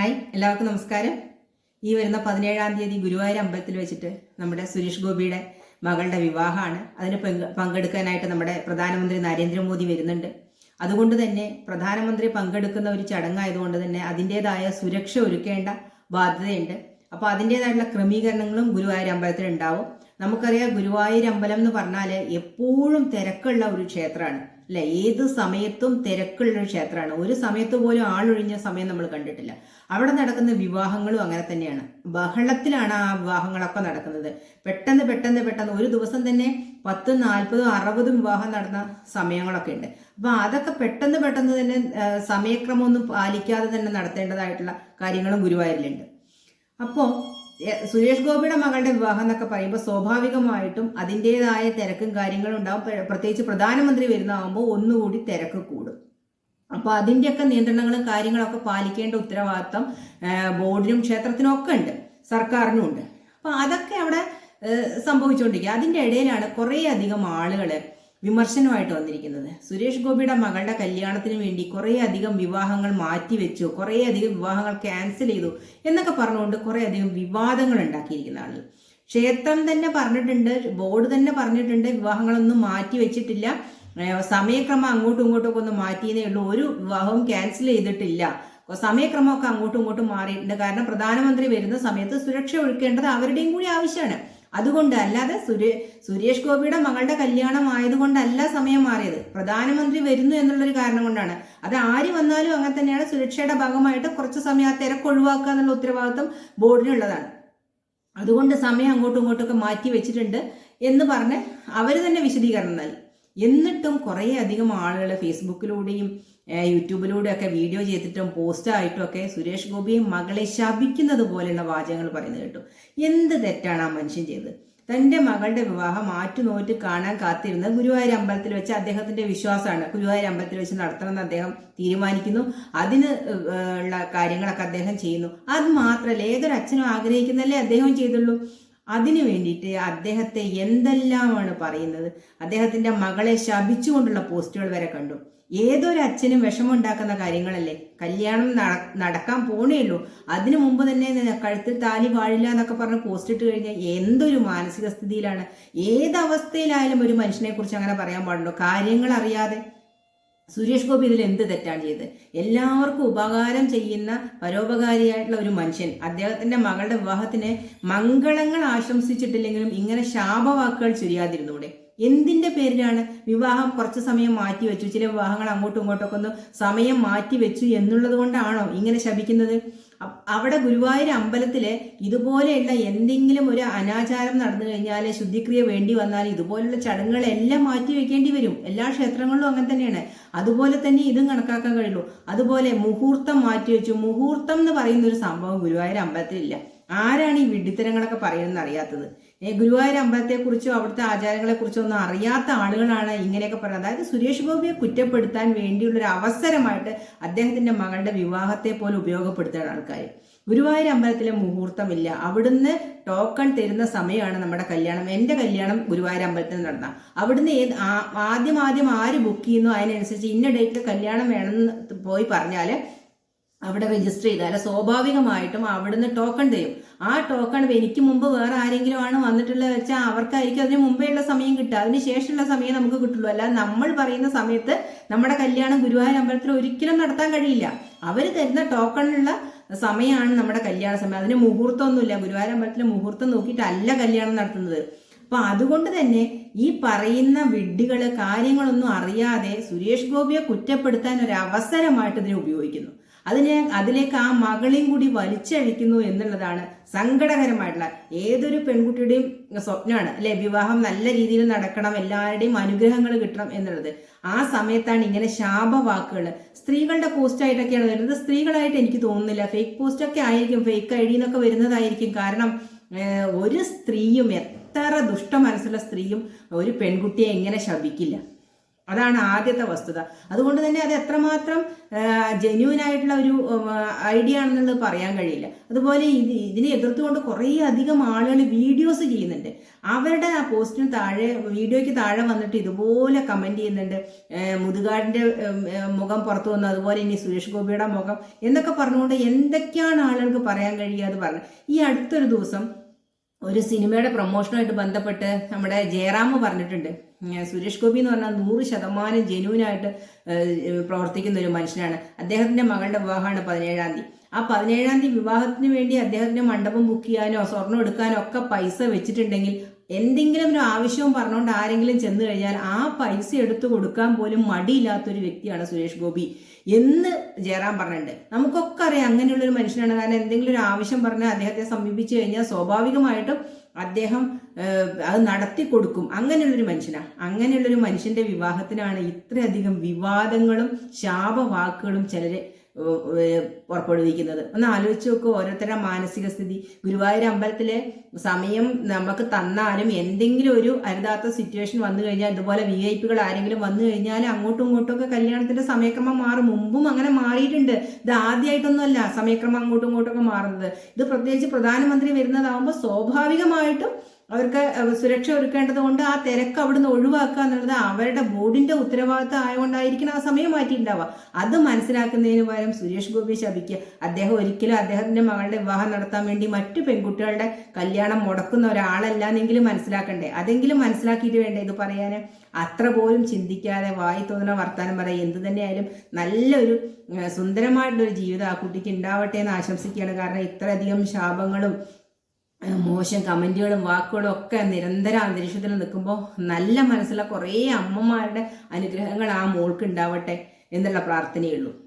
Hi എല്ലാവർക്കും നമസ്കാരം. ഈ വരുന്ന പതിനേഴാം തീയതി ഗുരുവായൂർ അമ്പലത്തിൽ വെച്ചിട്ട് നമ്മുടെ സുരേഷ് ഗോപിയുടെ മകളുടെ വിവാഹമാണ്. അതിന് പങ്കെടുക്കാനായിട്ട് നമ്മുടെ പ്രധാനമന്ത്രി നരേന്ദ്രമോദി വരുന്നുണ്ട്. അതുകൊണ്ട് തന്നെ പ്രധാനമന്ത്രി പങ്കെടുക്കുന്ന ഒരു ചടങ്ങായതുകൊണ്ട് തന്നെ അതിന്റെതായ സുരക്ഷ ഒരുക്കേണ്ട ബാധ്യതയുണ്ട്. അപ്പോൾ അതിന്റെതായിട്ടുള്ള ക്രമീകരണങ്ങളും ഗുരുവായൂർ അമ്പലത്തിൽ ഉണ്ടാവും നമുക്കറിയാം ഗുരുവായൂർ അമ്പലം എന്ന് പറഞ്ഞാൽ എപ്പോഴും തിരക്കുള്ള ഒരു ക്ഷേത്രമാണ്. അല്ലെ? ഏത് സമയത്തും തിരക്കുള്ള ഒരു ക്ഷേത്രമാണ്. ഒരു സമയത്ത് പോലും ആളൊഴിഞ്ഞ സമയം നമ്മൾ കണ്ടിട്ടില്ല. അവിടെ നടക്കുന്ന വിവാഹങ്ങളും അങ്ങനെ തന്നെയാണ്. ബഹളത്തിലാണ് ആ വിവാഹങ്ങളൊക്കെ നടക്കുന്നത്. പെട്ടെന്ന് പെട്ടെന്ന് പെട്ടെന്ന് ഒരു ദിവസം തന്നെ പത്തും നാൽപ്പതും അറുപതും വിവാഹം നടന്ന സമയങ്ങളൊക്കെ ഉണ്ട്. അപ്പൊ അതൊക്കെ പെട്ടെന്ന് പെട്ടെന്ന് തന്നെ സമയക്രമമൊന്നും പാലിക്കാതെ തന്നെ നടത്തേണ്ടതായിട്ടുള്ള കാര്യങ്ങളും ഗുരുവായൂരിലുണ്ട്. അപ്പോൾ സുരേഷ് ഗോപിയുടെ മകളുടെ വിവാഹം എന്നൊക്കെ പറയുമ്പോൾ സ്വാഭാവികമായിട്ടും അതിന്റെതായ തിരക്കും കാര്യങ്ങളും ഉണ്ടാവും. പ്രത്യേകിച്ച് പ്രധാനമന്ത്രി വരുന്നതാകുമ്പോൾ ഒന്നുകൂടി തിരക്ക് കൂടും. അപ്പോൾ അതിന്റെയൊക്കെ നിയന്ത്രണങ്ങളും കാര്യങ്ങളൊക്കെ പാലിക്കേണ്ട ഉത്തരവാദിത്തം ബോർഡിനും ക്ഷേത്രത്തിനും ഒക്കെ ഉണ്ട്. സർക്കാരിനും ഉണ്ട്. അപ്പോൾ അതൊക്കെ അവിടെ സംഭവിച്ചുകൊണ്ടിരിക്കുക അതിന്റെ ഇടയിലാണ് കുറേ അധികം ആളുകൾ വിമർശനമായിട്ട് വന്നിരിക്കുന്നത്. സുരേഷ് ഗോപിയുടെ മകളുടെ കല്യാണത്തിന് വേണ്ടി കുറേയധികം വിവാഹങ്ങൾ മാറ്റിവെച്ചു കുറേയധികം വിവാഹങ്ങൾ ക്യാൻസൽ ചെയ്തു എന്നൊക്കെ പറഞ്ഞുകൊണ്ട് കുറേയധികം വിവാദങ്ങൾ ഉണ്ടാക്കിയിരിക്കുന്ന ആളുകൾ. ക്ഷേത്രം തന്നെ പറഞ്ഞിട്ടുണ്ട് ബോർഡ് തന്നെ പറഞ്ഞിട്ടുണ്ട് വിവാഹങ്ങളൊന്നും മാറ്റി വെച്ചിട്ടില്ല സമയക്രമം അങ്ങോട്ടും ഇങ്ങോട്ടും ഒക്കെ ഒന്ന് മാറ്റിയതേ ഉള്ളൂ. ഒരു വിവാഹവും ക്യാൻസൽ ചെയ്തിട്ടില്ല. സമയക്രമമൊക്കെ അങ്ങോട്ടും ഇങ്ങോട്ടും മാറിയിട്ടുണ്ട്. കാരണം പ്രധാനമന്ത്രി വരുന്ന സമയത്ത് സുരക്ഷ ഒഴുക്കേണ്ടത് അവരുടെയും കൂടി ആവശ്യമാണ്. അതുകൊണ്ട് അല്ലാതെ സുരേ സുരേഷ് ഗോപിയുടെ മകളുടെ കല്യാണം ആയതുകൊണ്ടല്ല സമയം മാറിയത്. പ്രധാനമന്ത്രി വരുന്നു എന്നുള്ളൊരു കാരണം കൊണ്ടാണ്. അത് ആര് വന്നാലും അങ്ങനെ തന്നെയാണ് സുരക്ഷയുടെ ഭാഗമായിട്ട് കുറച്ച് സമയം ആ തിരക്ക് ഒഴിവാക്കുക എന്നുള്ള ഉത്തരവാദിത്വം ബോർഡിനുള്ളതാണ്. അതുകൊണ്ട് സമയം അങ്ങോട്ടും ഇങ്ങോട്ടും ഒക്കെ മാറ്റി വെച്ചിട്ടുണ്ട് എന്ന് പറഞ്ഞ് അവർ തന്നെ വിശദീകരണം നൽകി. എന്നിട്ടും കുറേ അധികം ആളുകൾ ഫേസ്ബുക്കിലൂടെയും യൂട്യൂബിലൂടെ ഒക്കെ വീഡിയോ ചെയ്തിട്ടും പോസ്റ്റായിട്ടും ഒക്കെ സുരേഷ് ഗോപിയെ മകളെ ശപിക്കുന്നത് പോലെയുള്ള വാചകങ്ങൾ പറയുന്നത് കേട്ടു. എന്ത് തെറ്റാണ് ആ മനുഷ്യൻ ചെയ്തത്? തന്റെ മകളുടെ വിവാഹം ആറ്റുനോറ്റ് കാണാൻ കാത്തിരുന്ന ഗുരുവായൂർ അമ്പലത്തിൽ വെച്ച് അദ്ദേഹത്തിന്റെ വിശ്വാസമാണ്. ഗുരുവായൂർ അമ്പലത്തിൽ വെച്ച് നടത്തണമെന്ന് അദ്ദേഹം തീരുമാനിക്കുന്നു. അതിന് ഉള്ള കാര്യങ്ങളൊക്കെ അദ്ദേഹം ചെയ്യുന്നു. അത് മാത്രമല്ല ഏതൊരു അച്ഛനും ആഗ്രഹിക്കുന്നല്ലേ അദ്ദേഹം ചെയ്തുള്ളൂ. അതിനു വേണ്ടിയിട്ട് അദ്ദേഹത്തെ എന്തെല്ലാമാണ് പറയുന്നത്? അദ്ദേഹത്തിന്റെ മകളെ ശപിച്ചുകൊണ്ടുള്ള പോസ്റ്റുകൾ വരെ കണ്ടു. ഏതൊരു അച്ഛനും വിഷമമുണ്ടാക്കുന്ന കാര്യങ്ങളല്ലേ? കല്യാണം നടക്കാൻ പോണേയുള്ളൂ അതിനു മുമ്പ് തന്നെ കഴുത്തിൽ താലി വാഴില്ല എന്നൊക്കെ പറഞ്ഞ് പോസ്റ്റ് ഇട്ട് കഴിഞ്ഞാൽ എന്തൊരു മാനസിക സ്ഥിതിയിലാണ്? ഏതവസ്ഥയിലായാലും ഒരു മനുഷ്യനെ കുറിച്ച് അങ്ങനെ പറയാൻ പാടുണ്ടോ? കാര്യങ്ങൾ അറിയാതെ? സുരേഷ് ഗോപി ഇതിൽ എന്ത് തെറ്റാണ് ചെയ്തത്? എല്ലാവർക്കും ഉപകാരം ചെയ്യുന്ന പരോപകാരിയായിട്ടുള്ള ഒരു മനുഷ്യൻ. അദ്ദേഹത്തിന്റെ മകളുടെ വിവാഹത്തിന് മംഗളങ്ങൾ ആശംസിച്ചിട്ടില്ലെങ്കിലും ഇങ്ങനെ ശാപവാക്കുകൾ ചുരിയാതിരുന്നൂടെ? എന്തിന്റെ പേരിലാണ് വിവാഹം കുറച്ച് സമയം മാറ്റി വെച്ചു? ചില വിവാഹങ്ങൾ അങ്ങോട്ടും ഇങ്ങോട്ടൊക്കെ ഒന്ന് സമയം മാറ്റി വെച്ചു എന്നുള്ളത് കൊണ്ടാണോ ഇങ്ങനെ ശപിക്കുന്നത്? അവിടെ ഗുരുവായൂർ അമ്പലത്തിൽ ഇതുപോലെയുള്ള എന്തെങ്കിലും ഒരു അനാചാരം നടന്നു കഴിഞ്ഞാൽ ശുദ്ധിക്രിയ വേണ്ടി വന്നാൽ ഇതുപോലുള്ള ചടങ്ങുകളെല്ലാം മാറ്റി വെക്കേണ്ടി വരും. എല്ലാ ക്ഷേത്രങ്ങളിലും അങ്ങനെ തന്നെയാണ്. അതുപോലെ തന്നെ ഇതും കണക്കാക്കാൻ കഴിയുള്ളൂ. അതുപോലെ മുഹൂർത്തം മാറ്റി വെച്ചു. മുഹൂർത്തം എന്ന് പറയുന്ന ഒരു സംഭവം ഗുരുവായൂർ അമ്പലത്തിലില്ല. ആരാണ് ഈ വിഡ്ഢിത്തരങ്ങളൊക്കെ പറയുന്നത് അറിയാത്തത്? ഗുരുവായൂർ അമ്പലത്തെക്കുറിച്ചോ അവിടുത്തെ ആചാരങ്ങളെക്കുറിച്ചോ ഒന്നും അറിയാത്ത ആളുകളാണ് ഇങ്ങനെയൊക്കെ പറയുന്നത്. അതായത് സുരേഷ് ഗോപിയെ കുറ്റപ്പെടുത്താൻ വേണ്ടിയുള്ള ഒരു അവസരമായിട്ട് അദ്ദേഹത്തിന്റെ മകളുടെ വിവാഹത്തെ പോലെ ഉപയോഗപ്പെടുത്തുകയാണ് ആൾക്കാർ ഗുരുവായൂർ അമ്പലത്തിലെ മുഹൂർത്തമില്ല. അവിടുന്ന് ടോക്കൺ തരുന്ന സമയമാണ് നമ്മുടെ കല്യാണം. എന്റെ കല്യാണം ഗുരുവായൂർ അമ്പലത്തിൽ നടന്ന. അവിടുന്ന് ഏത് ആദ്യം ആദ്യം ആര് ബുക്ക് ചെയ്യുന്നു അതിനനുസരിച്ച് ഇന്ന ഡേറ്റിൽ കല്യാണം വേണമെന്ന് പോയി പറഞ്ഞാൽ അവിടെ രജിസ്റ്റർ ചെയ്താൽ സ്വാഭാവികമായിട്ടും അവിടുന്ന് ടോക്കൺ തരും. ആ ടോക്കൺ എനിക്ക് മുമ്പ് വേറെ ആരെങ്കിലും ആണ് വന്നിട്ടുള്ളത് വെച്ചാൽ അവർക്കായിരിക്കും അതിന് മുമ്പേ ഉള്ള സമയം കിട്ടുക. അതിന് ശേഷമുള്ള സമയം നമുക്ക് കിട്ടുള്ളൂ. അല്ല നമ്മൾ പറയുന്ന സമയത്ത് നമ്മുടെ കല്യാണം ഗുരുവായൂർ അമ്പലത്തിൽ ഒരിക്കലും നടത്താൻ കഴിയില്ല. അവർ തരുന്ന ടോക്കണിലുള്ള സമയമാണ് നമ്മുടെ കല്യാണ സമയം. അതിന് മുഹൂർത്തമൊന്നുമില്ല. ഗുരുവായൂർ അമ്പലത്തിലെ മുഹൂർത്തം നോക്കിയിട്ടല്ല കല്യാണം നടത്തുന്നത്. അപ്പൊ അതുകൊണ്ട് തന്നെ ഈ പറയുന്ന വിഡ്ഢികൾ കാര്യങ്ങളൊന്നും അറിയാതെ സുരേഷ് ഗോപിയെ കുറ്റപ്പെടുത്താൻ ഒരു അവസരമായിട്ട് ഇതിനെ ഉപയോഗിക്കുന്നു. അതിനെ അതിലേക്ക് ആ മകളെയും കൂടി വലിച്ചഴിക്കുന്നു എന്നുള്ളതാണ് സങ്കടകരമായിട്ടുള്ള ഏതൊരു പെൺകുട്ടിയുടെയും സ്വപ്നമാണ്. അല്ലെ? വിവാഹം നല്ല രീതിയിൽ നടക്കണം എല്ലാവരുടെയും അനുഗ്രഹങ്ങൾ കിട്ടണം എന്നുള്ളത്. ആ സമയത്താണ് ഇങ്ങനെ ശാപവാക്കുകൾ. സ്ത്രീകളുടെ പോസ്റ്റ് ആയിട്ടൊക്കെയാണ് വരുന്നത്. സ്ത്രീകളായിട്ട് എനിക്ക് തോന്നുന്നില്ല. ഫേക്ക് പോസ്റ്റ് ഒക്കെ ആയിരിക്കും ഫേക്ക് ഐ ഡി എന്നൊക്കെ വരുന്നതായിരിക്കും. കാരണം ഒരു സ്ത്രീയും എത്ര ദുഷ്ട മനസ്സുള്ള സ്ത്രീയും ഒരു പെൺകുട്ടിയെ എങ്ങനെ ശപിക്കില്ല? അതാണ് ആദ്യത്തെ വസ്തുത. അതുകൊണ്ട് തന്നെ അത് എത്രമാത്രം ജെന്യൂൻ ആയിട്ടുള്ള ഒരു ഐഡിയ ആണെന്നുള്ളത് പറയാൻ കഴിയില്ല. അതുപോലെ ഇത് ഇതിനെ എതിർത്തുകൊണ്ട് കുറേ അധികം ആളുകൾ വീഡിയോസ് ചെയ്യുന്നുണ്ട്. അവരുടെ ആ പോസ്റ്റിന് താഴെ വീഡിയോയ്ക്ക് താഴെ വന്നിട്ട് ഇതുപോലെ കമന്റ് ചെയ്യുന്നുണ്ട്. ഏഹ്, മുഖം പുറത്തു വന്നു. അതുപോലെ ഇനി സുരേഷ് ഗോപിയുടെ മുഖം എന്നൊക്കെ പറഞ്ഞുകൊണ്ട് എന്തൊക്കെയാണ് ആളുകൾക്ക് പറയാൻ കഴിയുക എന്ന് പറഞ്ഞു. ഈ അടുത്തൊരു ദിവസം ഒരു സിനിമയുടെ പ്രൊമോഷനുമായിട്ട് ബന്ധപ്പെട്ട് നമ്മുടെ ജയറാം പറഞ്ഞിട്ടുണ്ട്. സുരേഷ് ഗോപി എന്ന് പറഞ്ഞാൽ നൂറ് ശതമാനം ജെനുവിനായിട്ട് പ്രവർത്തിക്കുന്ന ഒരു മനുഷ്യനാണ്. അദ്ദേഹത്തിന്റെ മകളുടെ വിവാഹമാണ് പതിനേഴാം തീയതി. ആ പതിനേഴാം തീയതി വിവാഹത്തിന് വേണ്ടി അദ്ദേഹത്തിന്റെ മണ്ഡപം ബുക്ക് ചെയ്യാനോ സ്വർണം എടുക്കാനോ ഒക്കെ പൈസ വെച്ചിട്ടുണ്ടെങ്കിൽ എന്തെങ്കിലും ഒരു ആവശ്യവും പറഞ്ഞുകൊണ്ട് ആരെങ്കിലും ചെന്ന് കഴിഞ്ഞാൽ ആ പൈസ എടുത്തു കൊടുക്കാൻ പോലും മടിയില്ലാത്തൊരു വ്യക്തിയാണ് സുരേഷ് ഗോപി എന്ന് ജയറാം പറഞ്ഞിട്ടുണ്ട്. നമുക്കൊക്കെ അറിയാം അങ്ങനെയുള്ളൊരു മനുഷ്യനാണ്. കാരണം എന്തെങ്കിലും ഒരു ആവശ്യം പറഞ്ഞാൽ അദ്ദേഹത്തെ സമീപിച്ചു കഴിഞ്ഞാൽ സ്വാഭാവികമായിട്ടും അദ്ദേഹം അത് നടത്തി കൊടുക്കും. അങ്ങനെയുള്ളൊരു മനുഷ്യനാണ് അങ്ങനെയുള്ളൊരു മനുഷ്യന്റെ വിവാഹത്തിനാണ് ഇത്രയധികം വിവാദങ്ങളും ശാപവാക്കുകളും ചിലര് പുറപ്പെടുവിക്കുന്നത്. ഒന്ന് ആലോചിച്ച് നോക്കുക ഓരോരുത്തരുടെ മാനസിക സ്ഥിതി. ഗുരുവായൂർ അമ്പലത്തിലെ സമയം നമുക്ക് തന്നാലും എന്തെങ്കിലും ഒരു അരുതാത്ത സിറ്റുവേഷൻ വന്നു കഴിഞ്ഞാൽ ഇതുപോലെ വി ഐ പികൾ ആരെങ്കിലും വന്നു കഴിഞ്ഞാൽ അങ്ങോട്ടും ഇങ്ങോട്ടും ഒക്കെ കല്യാണത്തിന്റെ സമയക്രമം മാറും. മുമ്പും അങ്ങനെ മാറിയിട്ടുണ്ട്. ഇത് ആദ്യമായിട്ടൊന്നുമല്ല സമയക്രമം അങ്ങോട്ടും ഇങ്ങോട്ടും ഒക്കെ മാറുന്നത്. ഇത് പ്രത്യേകിച്ച് പ്രധാനമന്ത്രി വരുന്നതാവുമ്പോൾ സ്വാഭാവികമായിട്ടും അവർക്ക് സുരക്ഷ ഒരുക്കേണ്ടത് കൊണ്ട് ആ തിരക്ക് അവിടുന്ന് ഒഴിവാക്കുക എന്നുള്ളത് അവരുടെ ബോർഡിന്റെ ഉത്തരവാദിത്തം ആയതുകൊണ്ടായിരിക്കണം ആ സമയം മാറ്റിയിട്ടുണ്ടാവുക. അത് മനസ്സിലാക്കുന്നതിന് പകരം സുരേഷ് ഗോപി ശപിക്കുക. അദ്ദേഹം ഒരിക്കലും അദ്ദേഹത്തിന്റെ മകളുടെ വിവാഹം നടത്താൻ വേണ്ടി മറ്റു പെൺകുട്ടികളുടെ കല്യാണം മുടക്കുന്ന ഒരാളല്ല എന്നെങ്കിലും മനസ്സിലാക്കണ്ടേ? അതെങ്കിലും മനസ്സിലാക്കിയിട്ട് വേണ്ടേ ഇത് പറയാൻ അത്ര പോലും ചിന്തിക്കാതെ വായി തോന്നുന്ന വർത്തമാനം പറയാം എന്ത് തന്നെയായാലും നല്ലൊരു സുന്ദരമായിട്ടുള്ളൊരു ജീവിതം ആ കുട്ടിക്ക് ഉണ്ടാവട്ടെ എന്ന് ആശംസിക്കുകയാണ്. കാരണം ഇത്രയധികം ശാപങ്ങളും മോശം കമന്റുകളും വാക്കുകളും ഒക്കെ നിരന്തരം അന്തരീക്ഷത്തിൽ നിൽക്കുമ്പോൾ നല്ല മനസ്സുള്ള കുറേ അമ്മമാരുടെ അനുഗ്രഹങ്ങൾ ആ മോൾക്ക് ഉണ്ടാവട്ടെ എന്നുള്ള പ്രാർത്ഥനയുള്ളൂ